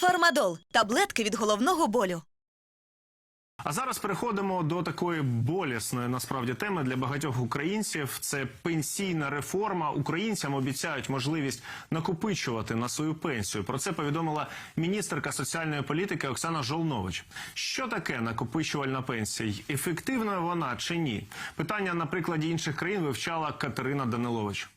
Фармадол таблетки від головного болю. А зараз переходимо до такої болісної насправді теми для багатьох українців. Це пенсійна реформа. Українцям обіцяють можливість накопичувати на свою пенсію. Про це повідомила міністерка соціальної політики Оксана Жолнович. Що таке накопичувальна пенсія? Ефективна вона чи ні? Питання на прикладі інших країн вивчала Катерина Данилович.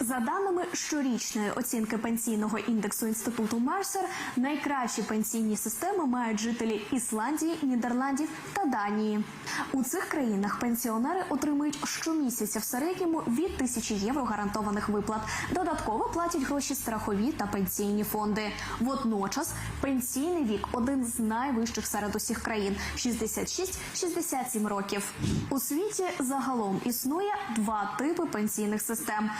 За даними щорічної оцінки пенсійного індексу інституту Мерсер, найкращі пенсійні системи мають жителі Ісландії, Нідерландів та Данії. У цих країнах пенсіонери отримують щомісяця в середньому від тисячі євро гарантованих виплат. Додатково платять гроші страхові та пенсійні фонди. Водночас пенсійний вік один з найвищих серед усіх країн 66-67 років. У світі загалом існує два типи пенсійних систем: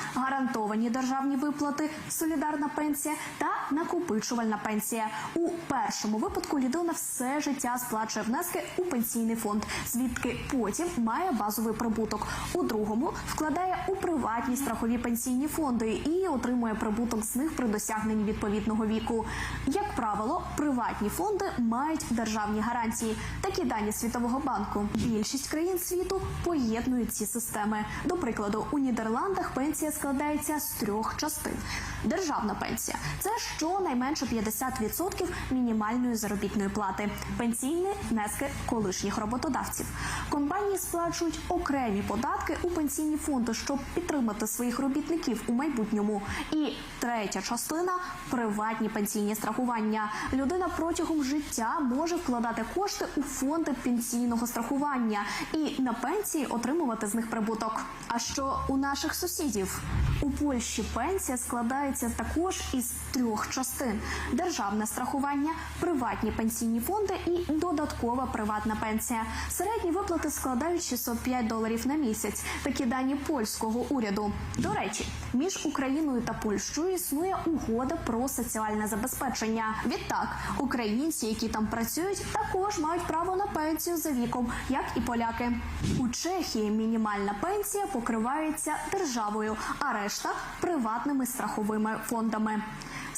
гарантовані державні виплати, солідарна пенсія та накопичувальна пенсія. У першому випадку людина все життя сплачує внески у пенсійний фонд, звідки потім має базовий прибуток. У другому вкладає у приватні страхові пенсійні фонди і отримує прибуток з них при досягненні відповідного віку. Як правило, приватні фонди мають державні гарантії. Такі дані Світового банку. Більшість країн світу поєднують ці системи. До прикладу, у Нідерландах пенсія складається з трьох частин. Державна пенсія це щонайменше 50% мінімальної заробітної плати. Пенсійні внески колишніх роботодавців. Компанії сплачують окремі податки у пенсійні фонди, щоб підтримати своїх робітників у майбутньому. І третя частина приватні пенсійні страхування. Людина протягом життя може вкладати кошти у фонди пенсійного страхування і на пенсії отримувати з них прибуток. А що у наших сусідів? У Польщі пенсія складається також із трьох частин: державне страхування, приватні пенсійні фонди і додаткова приватна пенсія. Середні виплати складають 605 доларів на місяць. Такі дані польського уряду. До речі, між Україною та Польщею існує угода про соціальне забезпечення. Відтак, українці, які там працюють, також мають право на пенсію за віком, як і поляки. У Чехії мінімальна пенсія покривається державою, а решта приватними страховими фондами.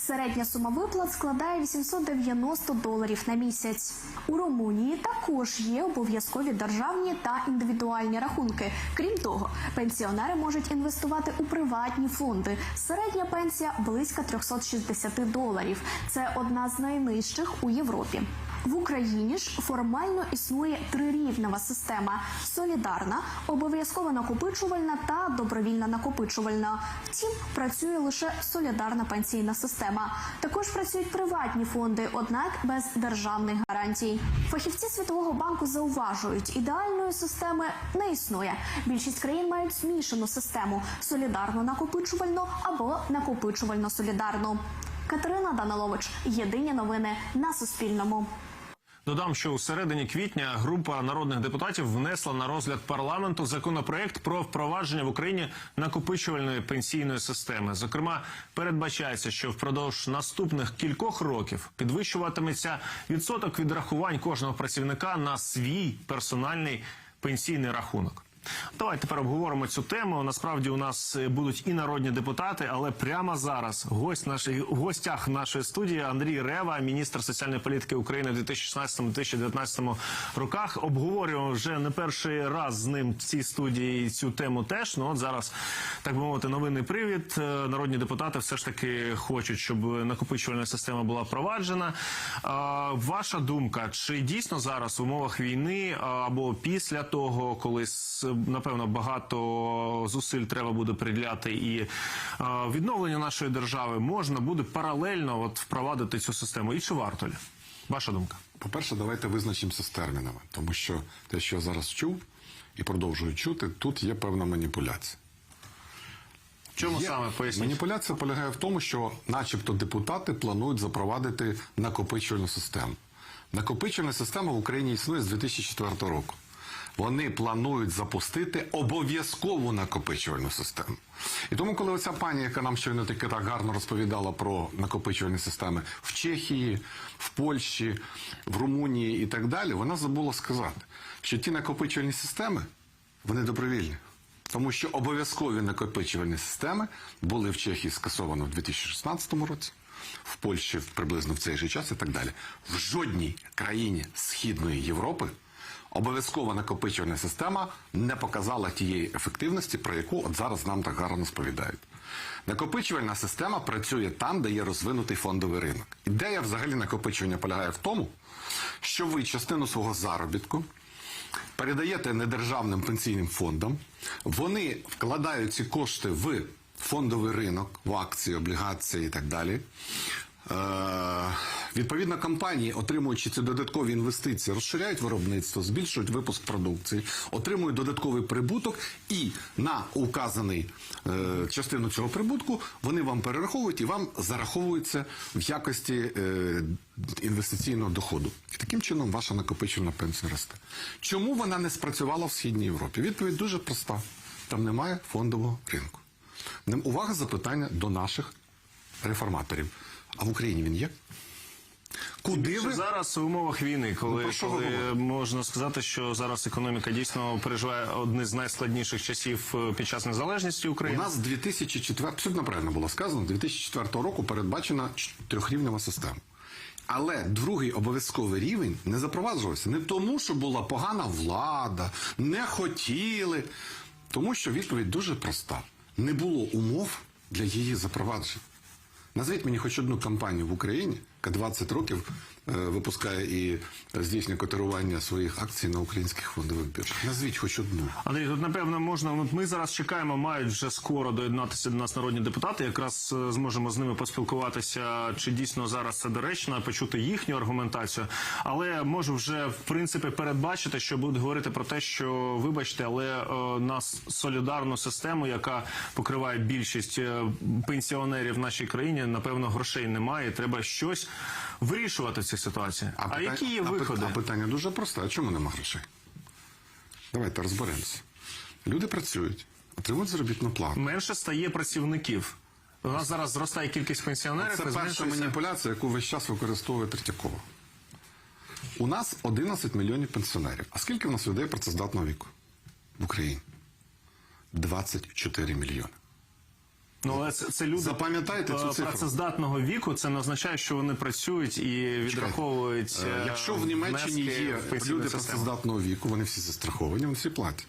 Середня сума виплат складає 890 доларів на місяць. У Румунії також є обов'язкові державні та індивідуальні рахунки. Крім того, пенсіонери можуть інвестувати у приватні фонди. Середня пенсія близько 360 доларів. Це одна з найнижчих у Європі. В Україні ж формально існує трирівнева система: солідарна, обов'язково накопичувальна та добровільна накопичувальна. Втім, працює лише солідарна пенсійна система. Також працюють приватні фонди, однак без державних гарантій. Фахівці Світового банку зауважують, ідеальної системи не існує. Більшість країн мають змішану систему солідарно накопичувальну або накопичувально солідарну. Катерина Данилович, єдині новини на Суспільному. Додам, що у середині квітня група народних депутатів внесла на розгляд парламенту законопроект про впровадження в Україні накопичувальної пенсійної системи. Зокрема, передбачається, що впродовж наступних кількох років підвищуватиметься відсоток відрахувань кожного працівника на свій персональний пенсійний рахунок. Давайте тепер обговоримо цю тему. Насправді у нас е, будуть і народні депутати, але прямо зараз гость нашої в гостях нашої студії Андрій Рева, міністр соціальної політики України в 2016-2019 роках. Обговорюємо вже не перший раз з ним в цій студії цю тему. Теж ну от зараз так би мовити, новинний привід. Е, Народні депутати все ж таки хочуть, щоб накопичувальна система була впроваджена. Ваша думка, чи дійсно зараз в умовах війни або після того, коли напевно багато зусиль треба буде приділяти і а, відновлення нашої держави можна буде паралельно от впровадити цю систему? І чи варто ли? Ваша думка? По-перше, давайте визначимося з термінами, тому що те, що я зараз чув і продовжую чути, тут є певна маніпуляція. Чому Є- саме поясніть? Маніпуляція полягає в тому, що, начебто, депутати планують запровадити накопичувальну систему. Накопичувальна система в Україні існує з 2004 року. Вони планують запустити обов'язкову накопичувальну систему. І тому, коли оця пані, яка нам щойно таки так гарно розповідала про накопичувальні системи в Чехії, в Польщі, в Румунії і так далі, вона забула сказати, що ті накопичувальні системи вони добровільні. Тому що обов'язкові накопичувальні системи були в Чехії скасовано в 2016 році, в Польщі приблизно в цей же час і так далі. В жодній країні Східної Європи обов'язкова накопичувальна система не показала тієї ефективності, про яку от зараз нам так гарно сповідають. Накопичувальна система працює там, де є розвинутий фондовий ринок. Ідея взагалі накопичування полягає в тому, що ви частину свого заробітку передаєте недержавним пенсійним фондам, вони вкладають ці кошти в фондовий ринок, в акції, облігації і так далі. Е, відповідно, компанії, отримуючи ці додаткові інвестиції, розширяють виробництво, збільшують випуск продукції, отримують додатковий прибуток, і на указаний е, частину цього прибутку вони вам перераховують і вам зараховуються в якості е, інвестиційного доходу. Таким чином ваша накопичена пенсія росте. Чому вона не спрацювала в Східній Європі? Відповідь дуже проста: там немає фондового ринку. Увага запитання до наших реформаторів. А в Україні він є? Куди ви зараз в умовах війни, коли, Ну, коли можна сказати, що зараз економіка дійсно переживає одне з найскладніших часів е, під час незалежності України? У нас 2004, абсолютно правильно було сказано, 2004 року передбачена трьохрівнева система. Але другий обов'язковий рівень не запроваджувався не тому, що була погана влада, не хотіли. Тому що відповідь дуже проста: не було умов для її запровадження. Назвіть мені хоч одну компанію в Україні, яка 20 років е, випускає і здійснює котирування своїх акцій на українських фондових біржах. Назвіть хоч одну. Андрій, тут напевно можна. От ми зараз чекаємо, мають вже скоро доєднатися до нас народні депутати. Якраз е, зможемо з ними поспілкуватися, чи дійсно зараз це доречно, почути їхню аргументацію. Але можу вже в принципі передбачити, що будуть говорити про те, що вибачте, але е, нас солідарну систему, яка покриває більшість пенсіонерів в нашій країні, напевно, грошей немає. Треба щось вирішувати в цій ситуації. А, питання- які є а виходи? А питання дуже просте. А чому нема грошей? Давайте розберемося. Люди працюють, отримують заробітну плату. Менше стає працівників. У нас зараз зростає кількість пенсіонерів. Це перша маніпуляція, яку весь час використовує Третьякова. У нас 11 мільйонів пенсіонерів. А скільки в нас людей працездатного віку в Україні? 24 мільйони. Ну, але це, це люди Запам'ятайте цю е, цифру. працездатного віку. Це не означає, що вони працюють і відраховують. Е, е, Якщо в Німеччині є в люди працездатного віку, вони всі застраховані, вони всі платять.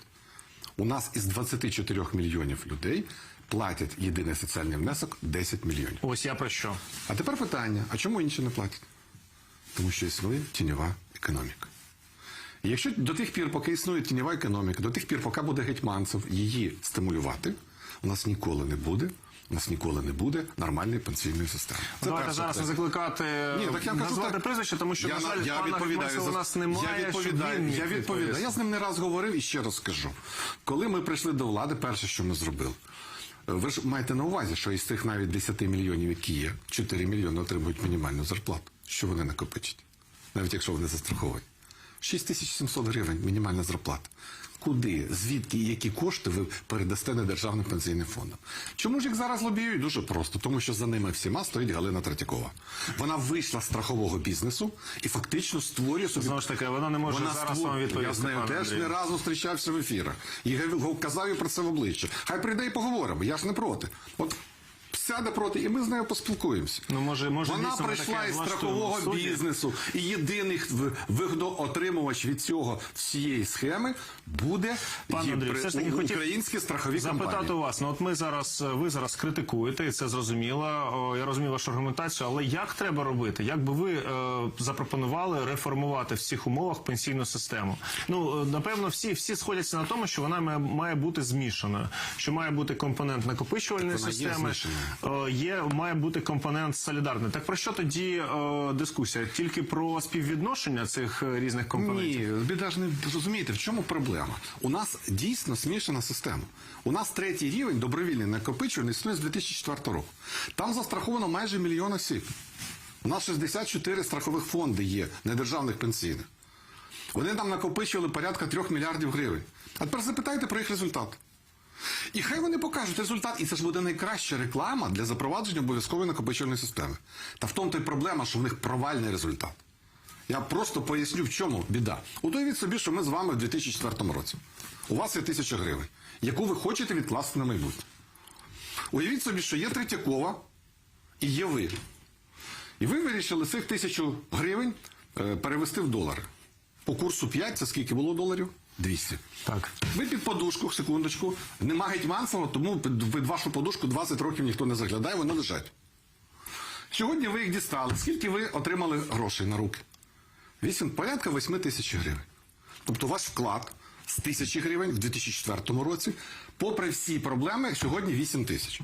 У нас із 24 мільйонів людей платять єдиний соціальний внесок 10 мільйонів. Ось я про що. А тепер питання: а чому інші не платять? Тому що існує тіньова економіка. І якщо до тих пір, поки існує тіньова економіка, до тих пір, поки буде гетьманцев її стимулювати, у нас ніколи не буде. У нас ніколи не буде нормальної пенсійної системи. Це Давайте зараз не закликати Ні, так я кажу назвати так. прізвище, тому що я, на жаль, я пана відповідаю за у нас немає. Я відповідаю. він Я відповідаю. Я з ним не раз говорив і ще раз скажу. Коли ми прийшли до влади, перше, що ми зробили. Ви ж маєте на увазі, що із тих навіть 10 мільйонів, які є, 4 мільйони отримують мінімальну зарплату. Що вони накопичать? Навіть якщо вони застраховані. 6700 гривень мінімальна зарплата. Куди, звідки і які кошти ви передасте недержавним пенсійним фондам? Чому ж їх зараз лобіюють? Дуже просто, тому що за ними всіма стоїть Галина Третьякова. Вона вийшла з страхового бізнесу і фактично створює собі. Знову ж таки, вона не може зараз створ- вам відповісти, Я з нею теж не разу зустрічався в ефірах. І казав їй про це в обличчя. Хай прийде і поговоримо. Я ж не проти. От сяде проти, і ми з нею поспілкуємося. Ну, може- може, Вона прийшла із страхового суді? бізнесу, і єдиний вигодоотримувач від цього всієї схеми буде Андрію, при- все ж таки хотів українські страхові запитати компанії. у вас. Ну от ми зараз ви зараз критикуєте, і це зрозуміло. О, я розумію вашу аргументацію, але як треба робити? Як би ви е, запропонували реформувати в цих умовах пенсійну систему? Ну е, напевно, всі всі сходяться на тому, що вона має, має бути змішаною, що має бути компонент накопичувальної системи, е, є має бути компонент солідарний. Так про що тоді е, дискусія? Тільки про співвідношення цих е, різних компонентів? Ні, біда ж не розумієте, в чому проблема? У нас дійсно смішана система. У нас третій рівень добровільний накопичувальний існує з 2004 року. Там застраховано майже мільйон осіб. У нас 64 страхових фонди є недержавних пенсійних. Вони там накопичували порядка 3 мільярдів гривень. А тепер запитайте про їх результат. І хай вони покажуть результат, і це ж буде найкраща реклама для запровадження обов'язкової накопичувальної системи. Та в тому то й проблема, що в них провальний результат. Я просто поясню, в чому біда. Уявіть собі, що ми з вами в 2004 році. У вас є тисяча гривень, яку ви хочете відкласти на майбутнє. Уявіть собі, що є Третьякова і є ви. І ви вирішили цих тисячу гривень е, перевести в долари. По курсу 5 це скільки було доларів? 200. Так. Ви під подушку, секундочку, нема гетьманцева, тому під, під вашу подушку 20 років ніхто не заглядає, вони лежать. Сьогодні ви їх дістали. Скільки ви отримали грошей на руки? 8, порядка 8 тисяч гривень. Тобто ваш вклад з тисячі гривень в 2004 році, попри всі проблеми, сьогодні 8 тисяч.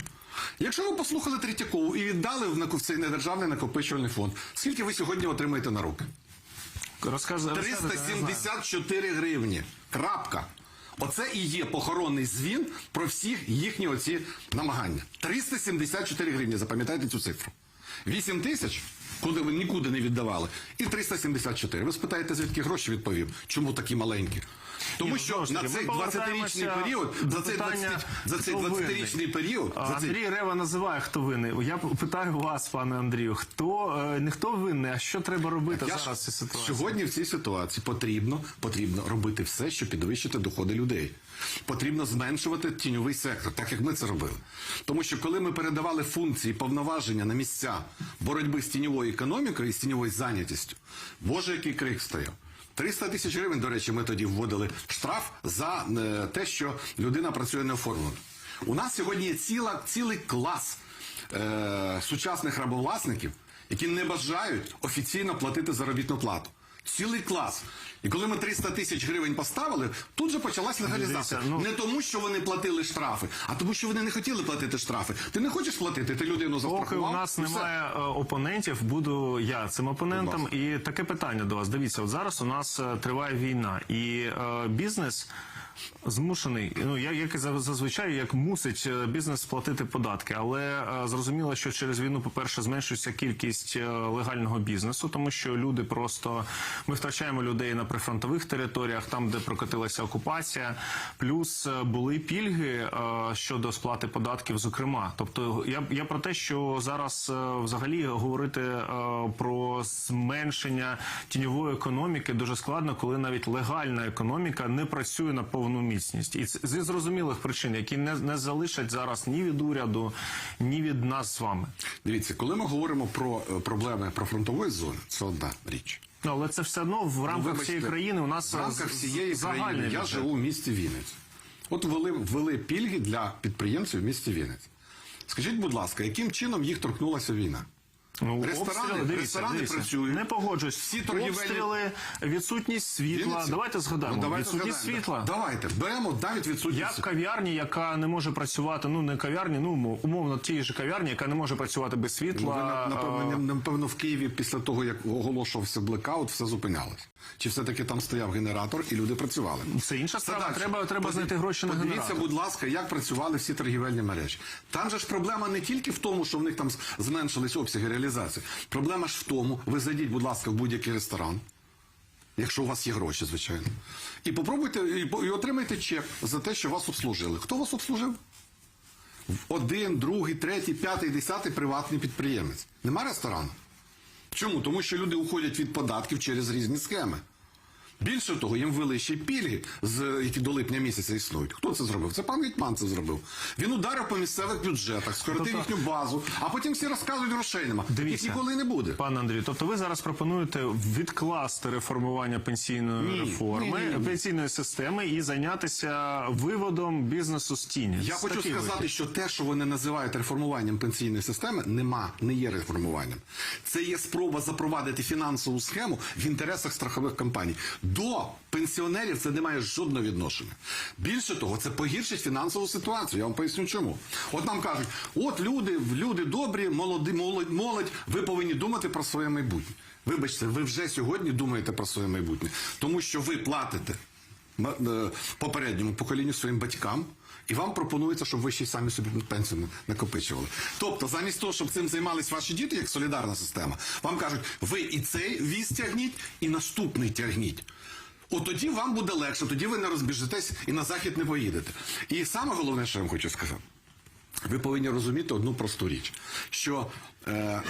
Якщо ви послухали Третьякову і віддали в цей недержавний накопичувальний фонд, скільки ви сьогодні отримаєте на руки? Розказ... розказуйте, я не знаю. 374 гривні. Крапка. Оце і є похоронний звін про всі їхні оці намагання. 374 гривні, запам'ятайте цю цифру. 8 тисяч, куди ви нікуди не віддавали, і 374. Ви спитаєте, звідки гроші відповів? Чому такі маленькі? Тому що на цей ми 20-річний період, за цей 20 за цей хто 20-річний період, за цей Андрій Рева називає, хто винний. Я питаю вас, пане Андрію, хто е, не хто винний, а що треба робити Я зараз в цій ситуації? Сьогодні в цій ситуації потрібно, потрібно робити все, щоб підвищити доходи людей. Потрібно зменшувати тіньовий сектор, так як ми це робили. Тому що коли ми передавали функції повноваження на місця боротьби з тіньовою економікою і з тіньовою зайнятістю, боже, який крик стояв. 300 тисяч гривень, до речі, ми тоді вводили штраф за е, те, що людина працює неоформлено. У нас сьогодні є ціла, цілий клас е, сучасних рабовласників, які не бажають офіційно платити заробітну плату. Цілий клас. І коли ми 300 тисяч гривень поставили, тут же почалась легалізація. Ну- Не тому, що вони платили штрафи, а тому, що вони не хотіли платити штрафи. Ти не хочеш платити, ти людину Поки у нас немає все. опонентів, буду я цим опонентом. І таке питання до вас. Дивіться, от зараз у нас е, триває війна, і е, бізнес змушений. Ну я як і за- зазвичай, як мусить е, бізнес сплатити податки, але е, зрозуміло, що через війну, по перше, зменшується кількість е, легального бізнесу, тому що люди просто ми втрачаємо людей на прифронтових територіях, там де прокотилася окупація. Плюс були пільги щодо сплати податків, зокрема. Тобто, я я про те, що зараз взагалі говорити про зменшення тіньової економіки дуже складно, коли навіть легальна економіка не працює на повну міцність, і це зі зрозумілих причин, які не, не залишать зараз ні від уряду, ні від нас з вами. Дивіться, коли ми говоримо про е, проблеми прифронтової зони, це одна річ. Ну, але це все одно в рамках Ну, вибачте, всієї країни у нас в рамках всієї країни. Я живу в місті Вінниць. От ввели, ввели пільги для підприємців в місті Вінниць. Скажіть, будь ласка, яким чином їх торкнулася війна? Ну, Ресторани- обстріли, дивіться, ресторани дивіться. працюють. Не погоджуюсь. Всі торгівельні- обстріли, відсутність світла. Вінниці? Давайте згадаємо. Ну, давайте відсутність згадаємо. світла. Давайте, беремо навіть Я відсутність. в кав'ярні, яка не може працювати, ну не кав'ярні, ну умов- умовно тієї ж кав'ярні, яка не може працювати без Ну, ви, світла. напевно, а, не- напевно, в Києві після того, як оголошувався блекаут, все зупинялось. Чи все-таки там стояв генератор і люди працювали? Це інша справа. далі. Треба- треба Подиві- знайти гроші на Подивіться, генератор. будь ласка, як працювали всі торгівельні мережі. Там же ж проблема не тільки в тому, що в них там з- зменшились обсяги реалізації. Проблема ж в тому, ви зайдіть, будь ласка, в будь-який ресторан. Якщо у вас є гроші, звичайно. І попробуйте і отримайте чек за те, що вас обслужили. Хто вас обслужив? Один, другий, третій, п'ятий, десятий приватний підприємець. Нема ресторану. Чому? Тому що люди уходять від податків через різні схеми. Більше того, їм ввели ще пільги, які до липня місяця існують. Хто це зробив? Це пан Гетьман це зробив. Він ударив по місцевих бюджетах, скоротив Тобто- їхню базу, а потім всі розказують грошей нема. Їх ніколи не буде. Пане Андрію, тобто ви зараз пропонуєте відкласти реформування пенсійної Ні, реформи, ні, ні, ні. пенсійної системи і зайнятися виводом бізнесу з тіні. Я З хочу сказати, вихід. що те, що вони називають реформуванням пенсійної системи, нема, не є реформуванням. Це є спроба запровадити фінансову схему в інтересах страхових компаній. До пенсіонерів це не має жодного відношення. Більше того, це погіршить фінансову ситуацію. Я вам поясню, чому. От нам кажуть, от люди, люди добрі, молоді, молодь, молодь, ви повинні думати про своє майбутнє. Вибачте, ви вже сьогодні думаєте про своє майбутнє, тому що ви платите е, попередньому поколінню своїм батькам. І вам пропонується, щоб ви ще й самі собі пенсію накопичували. Тобто, замість того, щоб цим займались ваші діти, як солідарна система, вам кажуть, ви і цей віз тягніть, і наступний тягніть. От тоді вам буде легше, тоді ви не розбіжетесь і на захід не поїдете. І саме головне, що я вам хочу сказати. Ви повинні розуміти одну просту річ, що е,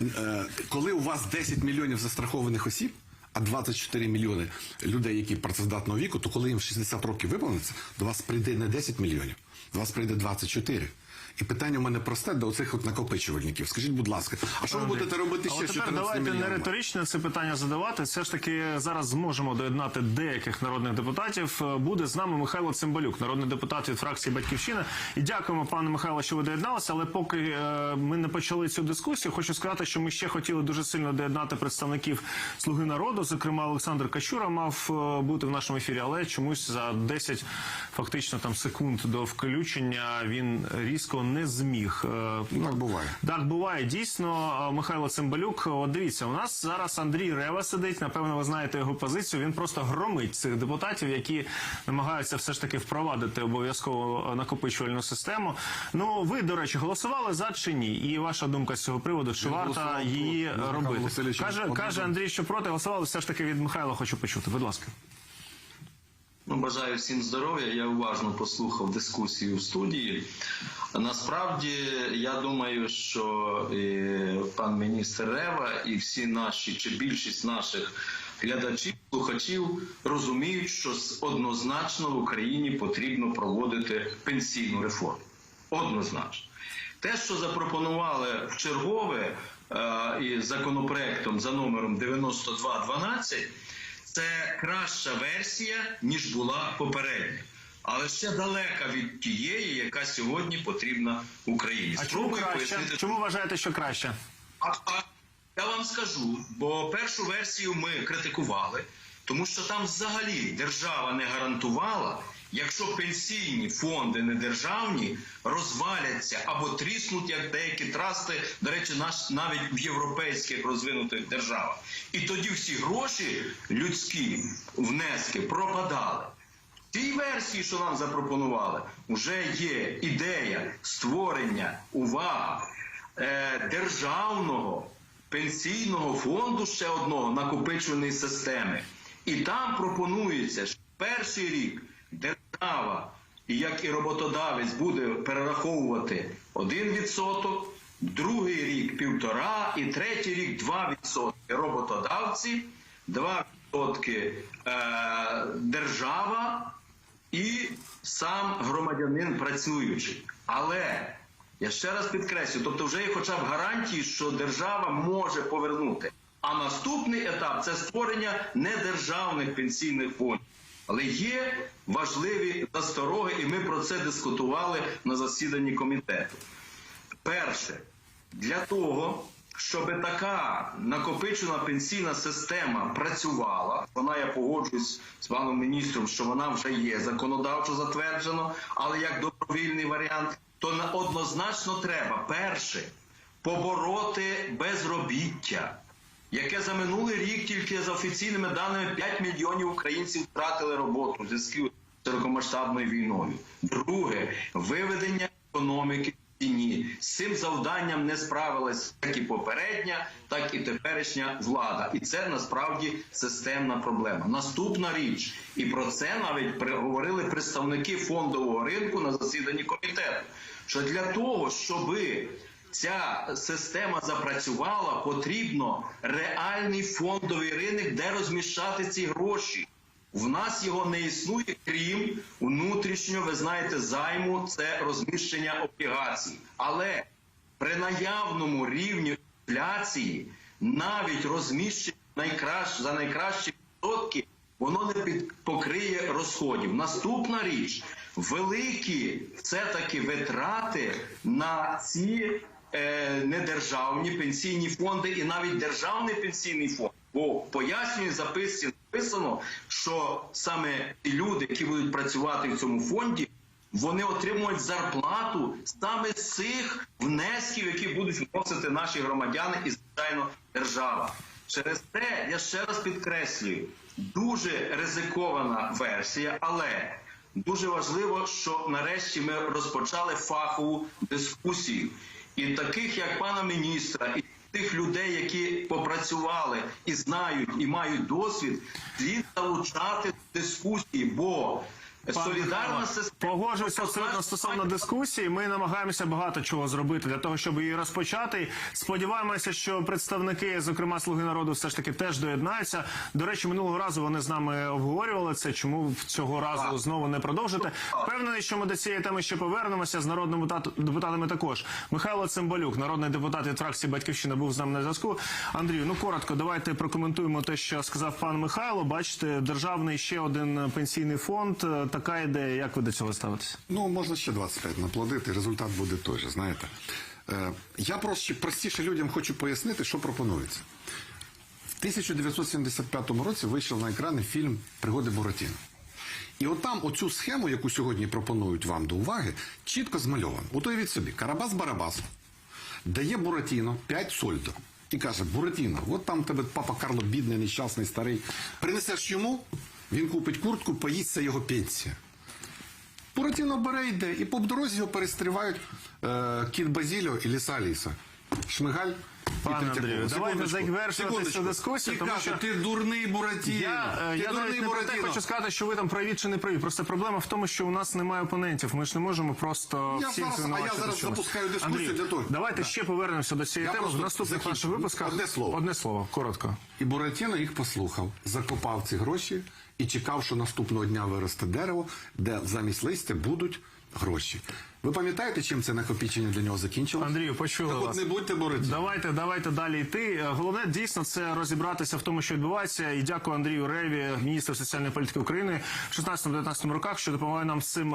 е, коли у вас 10 мільйонів застрахованих осіб, а 24 мільйони людей, які працездатного віку, то коли їм 60 років виповниться, до вас прийде не 10 мільйонів, до вас прийде 24. І питання у мене просте до оцих от накопичувальників. Скажіть, будь ласка, а що ви будете робити А ще от тепер 14 давайте не риторично це питання задавати. Все ж таки зараз зможемо доєднати деяких народних депутатів. Е, Буде з нами Михайло Цимбалюк, народний депутат від фракції Батьківщина. І дякуємо, пане Михайло, що ви доєдналися. Але поки е, ми не почали цю дискусію, хочу сказати, що ми ще хотіли дуже сильно доєднати представників Слуги народу. Зокрема, Олександр Качура мав е, бути в нашому ефірі, але чомусь за 10 фактично там секунд до включення він різко не зміг. Е, Так буває. так, буває дійсно. Михайло Цимбалюк. От дивіться, у нас зараз Андрій Рева сидить. Напевно, ви знаєте його позицію. Він просто громить цих депутатів, які намагаються все ж таки впровадити обов'язково накопичувальну систему. Ну, ви, до речі, голосували за чи ні? І ваша думка з цього приводу, чи варто її. Робити? Каже, каже Андрій, що проти голосували. Все ж таки від Михайла хочу почути. Будь ласка. Ну, бажаю всім здоров'я. Я уважно послухав дискусію в студії. Насправді, я думаю, що е, пан міністр Рева і всі наші, чи більшість наших глядачів, слухачів розуміють, що однозначно в Україні потрібно проводити пенсійну реформу. Однозначно. Те, що запропонували в чергове е, і законопроектом за номером 9212, це краща версія, ніж була попередня. Але ще далека від тієї, яка сьогодні потрібна Україні. А чому Спробую краще? пояснити. Чому вважаєте, що краще? А, а я вам скажу, бо першу версію ми критикували, тому що там взагалі держава не гарантувала, якщо пенсійні фонди не державні розваляться або тріснуть, як деякі трасти, до речі, наш навіть в європейських розвинутих державах. І тоді всі гроші людські внески пропадали. Тій версії, що нам запропонували, вже є ідея створення увага е, державного пенсійного фонду ще одного накопичувальної системи. І там пропонується, що перший рік держава, як і роботодавець, буде перераховувати 1%, другий рік півтора, і третій рік 2% роботодавці, 2% е, держава і сам громадянин працюючий. Але я ще раз підкреслю, тобто вже є хоча б гарантії, що держава може повернути. А наступний етап це створення недержавних пенсійних фондів. Але є важливі застороги, і ми про це дискутували на засіданні комітету. Перше, для того, щоб така накопичена пенсійна система працювала, вона я погоджуюсь з паном міністром, що вона вже є законодавчо затверджено, але як добровільний варіант, то на- однозначно треба перше побороти безробіття, яке за минулий рік тільки за офіційними даними 5 мільйонів українців втратили роботу в зв'язку з широкомасштабною війною. Друге виведення економіки в тіні. З цим завданням не справилась як і попередня, так і теперішня влада. І це насправді системна проблема. Наступна річ, і про це навіть при- говорили представники фондового ринку на засіданні комітету. Що для того, щоби ця система запрацювала, потрібно реальний фондовий ринок, де розміщати ці гроші. В нас його не існує, крім внутрішнього, ви знаєте, займу це розміщення облігацій. Але при наявному рівні інфляції навіть розміщення найкращ, за найкращі відсотки воно не під, покриє розходів. Наступна річ великі все-таки витрати на ці недержавні пенсійні фонди і навіть державний пенсійний фонд. Бо пояснює записці написано, що саме ті люди, які будуть працювати в цьому фонді, вони отримують зарплату саме з цих внесків, які будуть вносити наші громадяни і звичайно держава. Через те я ще раз підкреслюю, дуже ризикована версія, але дуже важливо, що нарешті ми розпочали фахову дискусію. І таких, як пана міністра, і тих людей, які попрацювали і знають, і мають досвід, слід залучати дискусії, бо солідарна система. Погоджуюся абсолютно стосовно дискусії. Ми намагаємося багато чого зробити для того, щоб її розпочати. Сподіваємося, що представники, зокрема Слуги народу, все ж таки теж доєднаються. До речі, минулого разу вони з нами обговорювали це. Чому цього разу знову не продовжити? Впевнений, що ми до цієї теми ще повернемося з народними депутат- депутатами. Також Михайло Цимбалюк, народний депутат від фракції Батьківщина, був з нами на зв'язку. Андрію, ну коротко, давайте прокоментуємо те, що сказав пан Михайло. Бачите, державний ще один пенсійний фонд. Така ідея. Як ви до цього ставитесь? Ну, можна ще 25 наплодити, результат буде той же, знаєте. Е, я просто простіше людям хочу пояснити, що пропонується. В 1975 році вийшов на екрани фільм Пригоди Буратіно. І от оцю схему, яку сьогодні пропонують вам до уваги, чітко змальовано. Уявіть собі, Карабас Барабас дає Буратіно 5 сольдо. І каже, Буратіно, от там тебе папа Карло бідний, нещасний, старий. Принесеш йому, він купить куртку, поїсться його пенсія. Буратіно бере йде, і по дорозі його перестрівають е, кіт Базіліо і ліса Аліса. Шмигаль. Пане Андрію, давайте завершувати цю дискусію, тому що- ти дурний Буратіно. Я, е, ти я дурний навіть не про те Буратіно. хочу сказати, що ви там праві чи не праві. Просто проблема в тому, що у нас немає опонентів. Ми ж не можемо просто Я всіх зараз- а я звинувачити зараз чомусь. запускаю дискусію Андрій, для того. Давайте Да. ще повернемося до цієї Я теми в просто наступних закінчу. наших випусках. Одне слово. Одне слово, коротко. І Буратіно їх послухав, закопав ці гроші і чекав, що наступного дня виросте дерево, де замість листя будуть гроші. Ви пам'ятаєте, чим це накопічення для нього закінчилось? Андрію, почули Так вас. от не будьте боротьби. Давайте, давайте далі йти. Е, Головне дійсно це розібратися в тому, що відбувається. І дякую Андрію Реві, міністру соціальної політики України в 16-19 роках, що допомагає нам з цим